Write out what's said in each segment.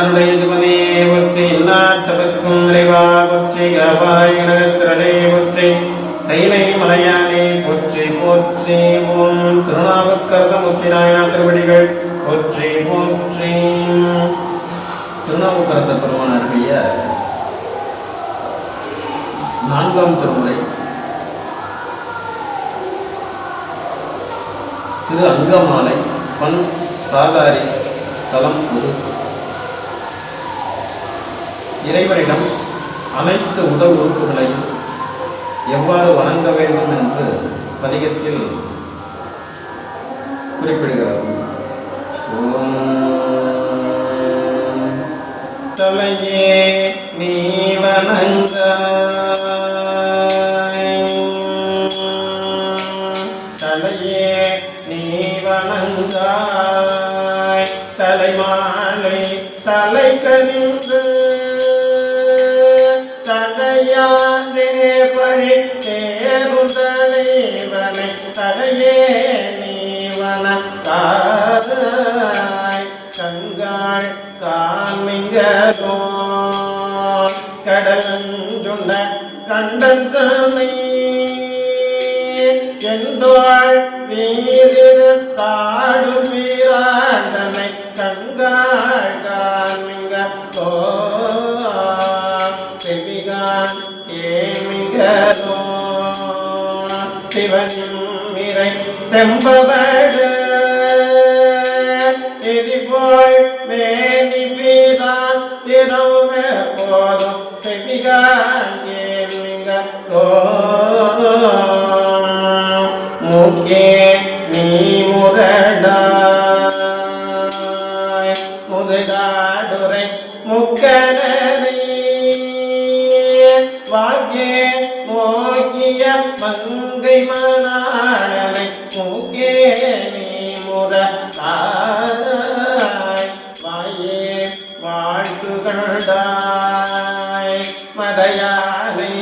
அருளைதுவனே ஒற்றி எல்லாத்தவர்க்கும் நிறைவா ஒற்றி அபாய நகத்திரனே ஒற்றி தைலை மலையானே போற்றி போற்றி ஓம் திருநாவுக்கரச முத்திராயணா திருவடிகள். போற்றி போற்றி. திருநாவுக்கரச பெருமானாருடைய நான்காம் திருமுறை. திரு அங்கமாலை பன் சாதாரி தலம் ஒரு இறைவனிடம் அனைத்து உடல் உறுப்புகளையும் எவ்வாறு வணங்க வேண்டும் என்று பதிகத்தில் குறிப்பிடுகிறது. தலையே நீ வணங்காய் தலையே நீ வணங்காய். தலைமாலை தலை கனிந்து நீ வணங்காய் கங்காள் காமிங்கதோ கடலஞ்சுண்ட கண்டன்றமை எந்தோள் வீதிரு தாடும் வீராண்டனை செம்பவடு. எரிபோய் மேனி பீதான் தினவும போதும். செவிகாங்கே கேமிங்க முக்கே நீ முரடாய் முதுகாடுரை முக்கனனை வாக்கே மோகிய மங்கை மணாளனை மூக்கே நீ முரடாய் வாயே வாழ்த்துகண்டாய் மதையானை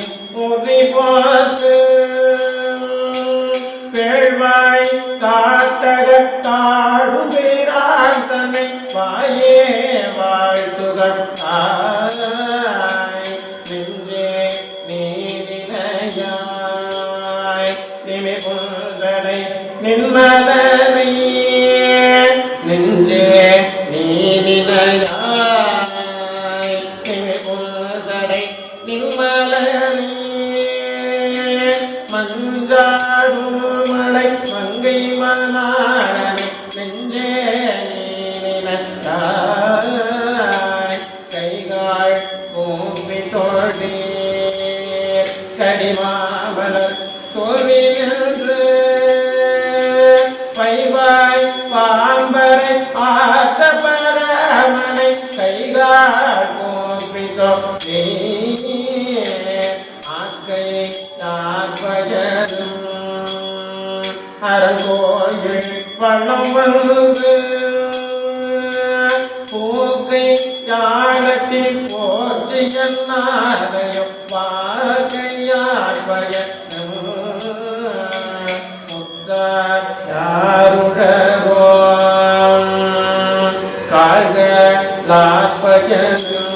நெஞ்சே நீதினையாய் நிமி புல்கடை நின்மலனை மஞ்சாடும் மலை மங்கை மனாடனை நெஞ்சே நீனாய் கைகாள் பூமி தோழி கடிமாமலர் அரங்கோயில் வண்ணம் வந்து பூக்கை யாழத்தில் போற்றி என்னாரையும் வாகையார் பயனும் முத்தார் யாருடகோ காழ்க லாற்பயனும்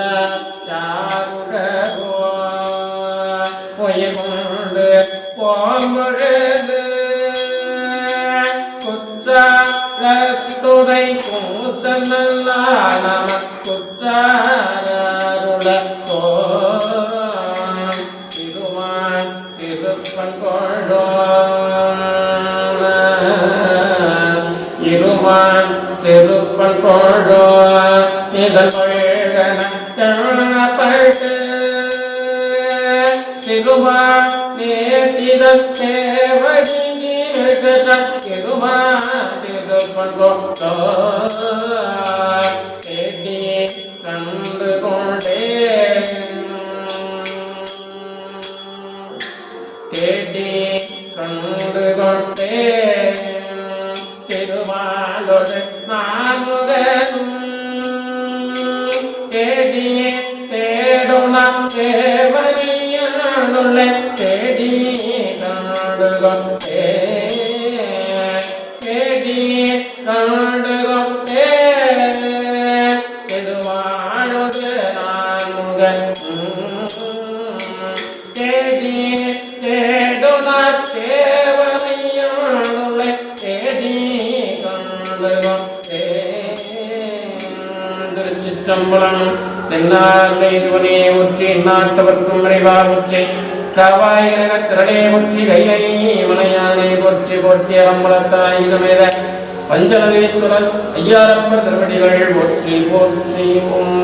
புத்த கொண்டு போம்பொழுது குற்றாலத்துறை கூத்த நல்ல குற்றாருள தோ திருப்பன் கொண்டோ இருமான் திருப்பன் கொண்டோ இதன் திருமா நேத்திதன் தேவடி திருமா திருப்பன் கொண்டோ தேடி கண்டு கொண்டே தேடி கண்டு கண்டுகொண்டே எதுவாழுது நான் முக தேடி தேடுனா தேவனையாளுள்ளே தேடி கண்டுகொண்டே திருச்சிற்றம்பலம் தென்னார்லை துவனே உச்சி நாட்டவர்க்கும் விரைவார் உச்சி காவாய் திரளே உச்சி கைலை மலையானே போற்றி போற்றி அம்பலத்தாய் சமேத பஞ்சநதீஸ்வரர் ஐயாரப்பர் திருவடிகள் ஒற்றி போற்றி ஓம்.